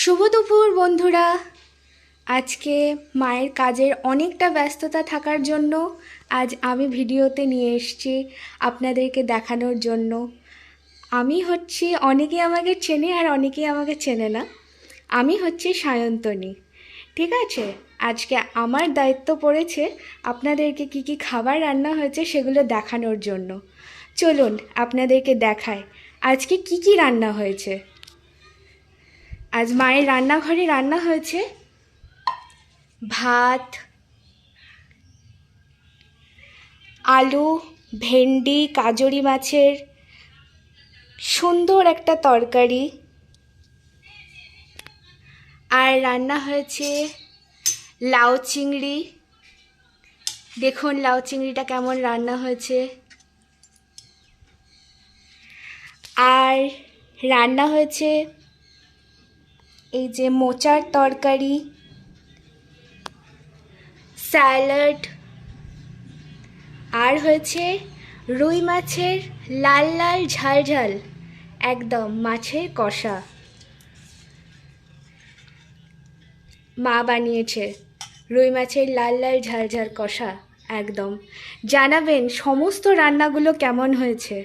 শুভ দুপুর, বন্ধুরা। আজকে মায়ের কাজের অনেকটা ব্যস্ততা থাকার জন্য আজ আমি ভিডিওতে নিয়ে এসেছি আপনাদেরকে দেখানোর জন্য। আমি হচ্ছি অনেকে আমাকে চেনে আর অনেকেই আমাকে চেনে না। আমি হচ্ছে সায়ন্তনী, ঠিক আছে? আজকে আমার দায়িত্ব পড়েছে আপনাদেরকে কি কি খাবার রান্না হয়েছে সেগুলো দেখানোর জন্য। চলুন, আপনাদেরকে দেখায় আজকে কি কি রান্না হয়েছে? আজ মায়ের রান্নাঘরে রান্না হয়েছে ভাত, আলু, ভেন্ডি, কাজরি মাছের সুন্দর একটা তরকারি। আর রান্না হয়েছে লাউ চিংড়ি। দেখুন লাউ চিংড়িটা কেমন রান্না হয়েছে। আর রান্না হয়েছে এই যে মোচার তরকারি, স্যালাড, আর হয়েছে রুই মাছের লাল লাল ঝাল ঝাল, একদম মাছের কষা। মা বানিয়েছে রুই মাছের লাল লাল ঝাল ঝাল কষা, একদম। জানাবেন সমস্ত রান্নাগুলো কেমন হয়েছে?